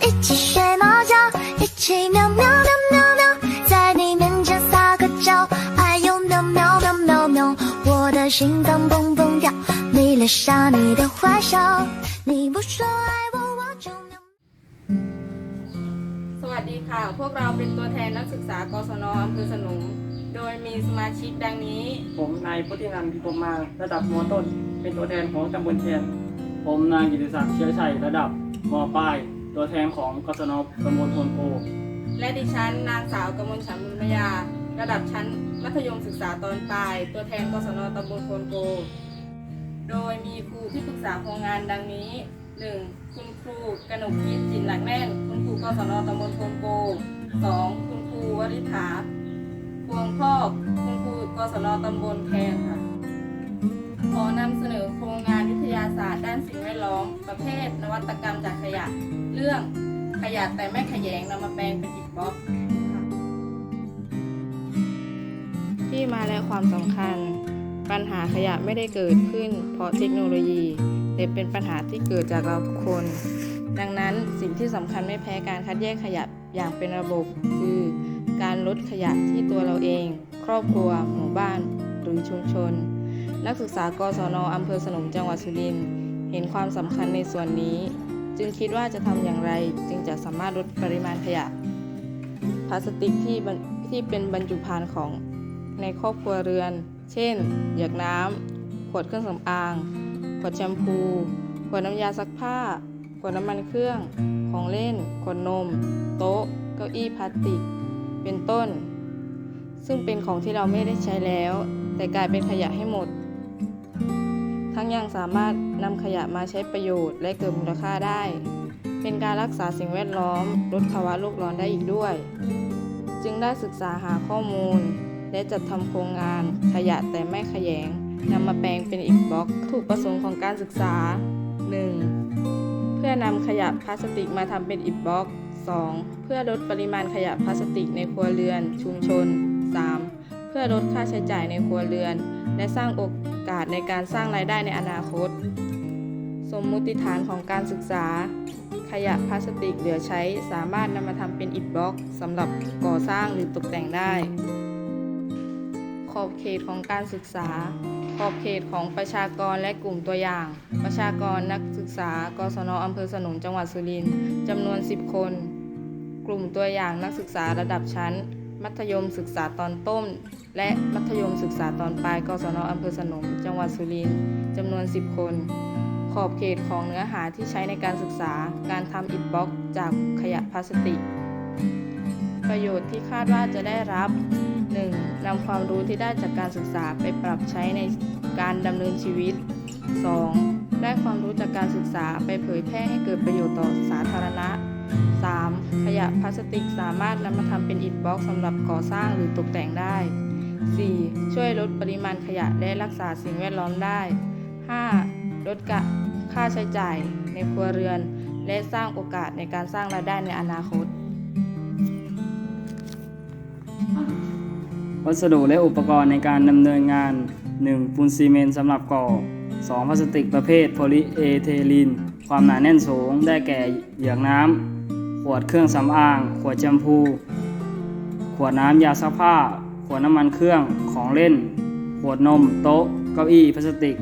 一起睡猫觉，一起喵喵喵喵喵，在你面前撒个娇，哎呦喵喵喵喵喵，我的心脏蹦蹦跳，迷恋上你的坏笑，你不说爱我，我就喵。 สวัสดีค่ะ พวกเราเป็นตัวแทนนักศึกษากศนอำเภอสนม โดยมีสมาชิกดังนี้ ผมนายพุทธินันท์พิพมมาระดับมต้น เป็นตัวแทนของตำบลเทียน ผมนายกิติศักดิ์เชื้อชัยระดับมปลาย ตัวแทนของกศนตำบลพนโพและดิฉันนางสาวกมลฉันมุนมยา ระดับชั้นมัธยมศึกษาตอนปลาย ตัวแทนกศนตำบลพนโก โดยมีครูที่ปรึกษาโครงงานดังนี้ 1. คุณครูกนกพิษจินหลักแน่น คุณครูกศนตำบลพนโก 2. คุณครูวริษฐาพวงพอกคุณครูกศนตำบลแคนค่ะขอนำเสนอโครงงานวิทยาศาสตร์ด้านสิ่งแวดล้อม ประเภทนวัตกรรมจากขยะ เรื่องขยะแต่ไม่ขยงนำมาแปลงเป็นอิฐบล็อกที่มาและความสำคัญ ปัญหาขยะไม่ได้เกิดขึ้น เพราะเทคโนโลยีแต่เป็นปัญหาที่เกิดจากเราทุกคน ดังนั้นสิ่งที่สำคัญไม่แพ้การคัดแยกขยะอย่างเป็นระบบ คือการลดขยะที่ตัวเราเอง ครอบครัว หมู่บ้าน หรือชุมชน นักศึกษากศนอำเภอสนมจังหวัดสุรินทร์เห็นความสำคัญในส่วนนี้ จึงคิดว่าจะทำอย่างไรจึงจะสามารถลดปริมาณขยะพลาสติกที่ที่เป็นบรรจุภัณฑ์ของในครอบครัวเรือน เช่น หยือกน้ำขวดเครื่องสำอาง ขวดแชมพู ขวดน้ำยาซักผ้า ขวดน้ำมันเครื่อง ของเล่น ขวดนม โต๊ะ เก้าอี้พลาสติก เป็นต้น ซึ่งเป็นของที่เราไม่ได้ใช้แล้ว แต่กลายเป็นขยะให้หมด ทั้งยังสามารถนำขยะมาใช้ประโยชน์และเกิดมูลค่าได้ เป็นการรักษาสิ่งแวดล้อม ลดภาวะโลกร้อนได้อีกด้วย จึงได้ศึกษาหาข้อมูล และจัดทำโครงงานขยะแต่ไม่ขยงนำมาแปลงเป็นอิฐบล็อกถูกประสงค์ของการศึกษา 1. เพื่อนำขยะพลาสติกมาทำเป็นอิฐบล็อก 2. เพื่อลดปริมาณขยะพลาสติกในครัวเรือน ชุมชน 3. เพื่อลดค่าใช้จ่ายในครัวเรือน และสร้างโอก กาสในการสร้างรายได้ในอนาคต สมมุติฐานของการศึกษา ขยะพลาสติกเหลือใช้สามารถนำมาทำเป็นอิฐบล็อกสำหรับก่อสร้างหรือตกแต่งได้ ขอบเขตของการศึกษา ขอบเขตของประชากรและกลุ่มตัวอย่าง ประชากรนักศึกษากศนอำเภอสนมจังหวัดสุรินทร์จำนวน 10 คน กลุ่มตัวอย่างนักศึกษาระดับชั้น มัธยมศึกษาตอนต้น และมัธยมศึกษาตอนปลายกศนอำเภอสนม จังหวัดสุรินทร์จำนวน 10 คน ขอบเขตของเนื้อหาที่ใช้ในการศึกษา การทำอิฐบล็อกจากขยะพลาสติก ประโยชน์ที่คาดว่าจะได้รับ 1. นำความรู้ที่ได้จากการศึกษาไปปรับใช้ในการดำเนินชีวิต 2. ได้ความรู้จากการศึกษาไปเผยแพร่ให้เกิดประโยชน์ต่อสาธารณะ 3. ขยะพลาสติกสามารถนำมาทำเป็นอิฐบล็อกสำหรับก่อสร้างหรือตกแต่งได้ 4. ช่วยลดปริมาณขยะและรักษาสิ่งแวดล้อมได้ 5. ลดกะค่าใช้จ่ายในครัวเรือน และสร้างโอกาสในการสร้างรายได้ในอนาคต วัสดุและอุปกรณ์ในการดำเนินงาน 1. ปูนซีเมนต์สำหรับก่อ 2. พลาสติกประเภทโพลีเอเทลีน ความหนาแน่นสูงได้แก่เหยือกน้ำ ขวดเครื่องสำอาง ขวดแชมพู ขวดน้ำยาซักผ้า ขวดน้ำมันเครื่อง ของเล่น ขวดนม โต๊ะ เก้าอี้พลาสติก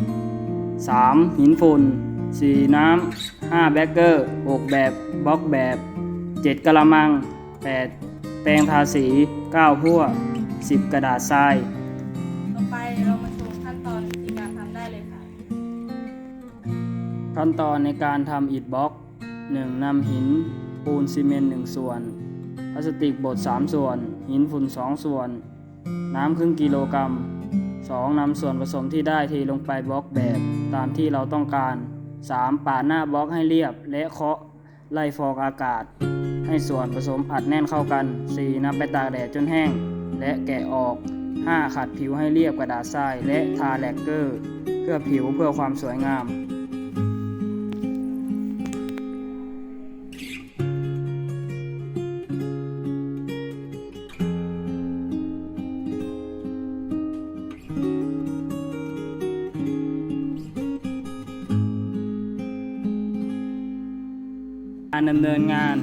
3. หินฝุ่น 4. น้ำ 5. แบกเกอร์ 6. แบบ บล็อกแบบ 7. กะละมัง 8. แปรงทาสี 9. พั่ว 10 กระดาษทราย ต่อไปเรามาชมขั้นตอนวิธีการทำได้เลยค่ะ ขั้นตอนในการทำอิฐบล็อก 1. นำหิน ปูนซีเมนต์1ส่วน พลาสติกบด 3 ส่วน หินฝุ่น 2 ส่วน น้ำครึ่งกิโลกรัม 2. นำส่วนผสมที่ได้เทลงไปบล็อกแบบตามที่เราต้องการ 3. ปาดหน้าบล็อกให้เรียบ และเคาะไล่ฟองอากาศ ให้ส่วนผสมอัดแน่นเข้ากัน 4. นำไปตากแดดจนแห้ง และแกะออก 5. ขัดผิวให้เรียบกระดาษทรายและทาแลกเกอร์ เพื่อผิวเพื่อความสวยงาม การดำำเนินงาน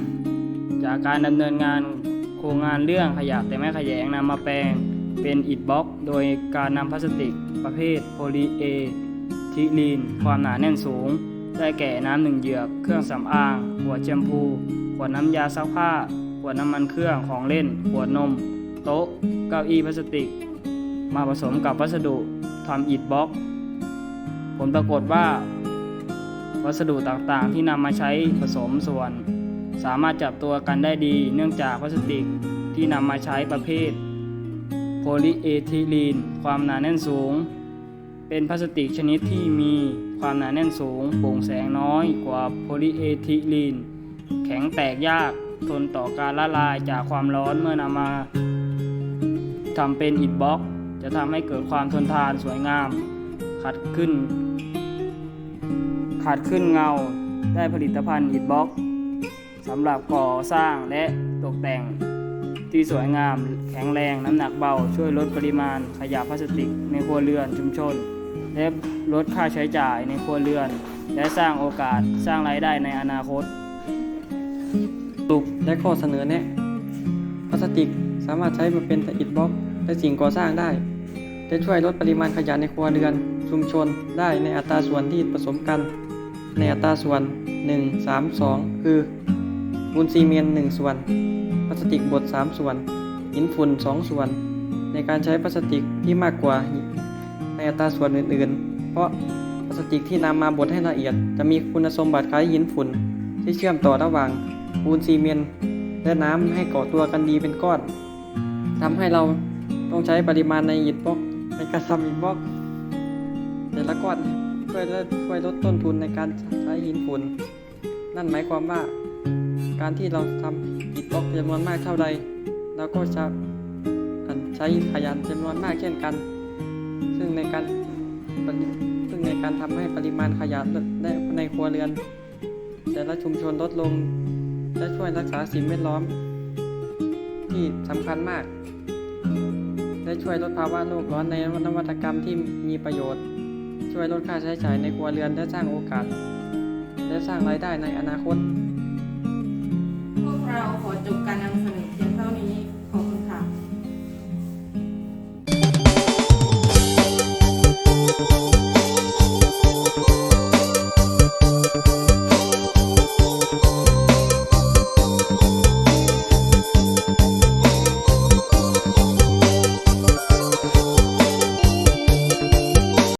จากการดำเนินงานโครงงานเรื่องขยะแต่ไม่ขยงนำมาแปลงเป็นอิฐบล็อก โดยการนำพลาสติก ประเภทโพลีเอทิลีน ความหนาแน่นสูง ได้แก่น้ำหนึ่งเหยือก เครื่องสำอางขวดแชมพู ขวดน้ำยาซักผ้า ขวดน้ำมันเครื่องของเล่น ขวดนม โต๊ะ เก้าอี้พลาสติก มาผสมกับวัสดุทำอิฐบล็อก ผลปรากฏว่า วัสดุต่างๆ ที่นำมาใช้ผสมส่วน สามารถจับตัวกันได้ดี เนื่องจากพลาสติกที่นำมาใช้ประเภท โพลีเอทิลีน ความหนาแน่นสูง เป็นพลาสติกชนิดที่มีความหนาแน่นสูงโปร่งแสงน้อยกว่าโพลีเอทิลีน แข็งแตกยากทนต่อการละลายจากความร้อนเมื่อนำมาทำเป็นอิฐบล็อก จะทำให้เกิดความทนทานสวยงาม ขัดขึ้น ขัดขึ้นเงาได้ผลิตภัณฑ์อิฐบล็อกสำหรับก่อสร้างและตกแต่ง ที่สวยงามแข็งแรงน้ำหนักเบา ช่วยลดปริมาณขยะพลาสติกในครัวเรือนชุมชน และลดค่าใช้จ่ายในครัวเรือน และสร้างโอกาสสร้างรายได้ในอนาคตสุปและข้อเสนอแนะพลาสติกสามารถใช้มาเป็นอิฐบล็อกและสิ่งก่อสร้างได้และช่วยลดปริมาณขยะในครัวเรือนชุมชนได้ในอัตราส่วนที่ผสมกัน ในอัตราส่วน 1 3 2 คือปูนซีเมนต์1ส่วน พลาสติกบด 3 ส่วน หินฝุ่น 2 ส่วน ในการใช้พลาสติกที่มากกว่า ในอัตราส่วนอื่น ๆ เพราะพลาสติกที่นำมาบดให้ละเอียด จะมีคุณสมบัติคล้ายหินฝุ่น ที่เชื่อมต่อระหว่างปูนซีเมนต์และน้ำให้เกาะตัวกันดีเป็นก้อนทำให้เราต้องใช้ปริมาณในอิฐบล็อกในการทำอิฐบล็อกแต่ละก้อน วยลช่วยลดต้นทุนในการใช้หินฝุ่น นั่นหมายความว่า การที่เราทำอิฐบล็อกจำนวนมากเท่าใดเราก็จะใช้ขยันจำนวนมากเช่นกัน ซึ่งในการซึ่งในการทำให้ปริมาณขยะและในครัวเรือน แต่ละชุมชนลดลง และช่วยรักษาสิ่งแวดล้อม ที่สำคัญมาก และช่วยลดภาวะโลกร้อนในนวัตกรรมที่มีประโยชน์ ช่วยลดค่าใช้จ่ายในครัวเรือนและสร้างโอกาส และสร้างรายได้ในอนาคต พวกเราขอจบการนำ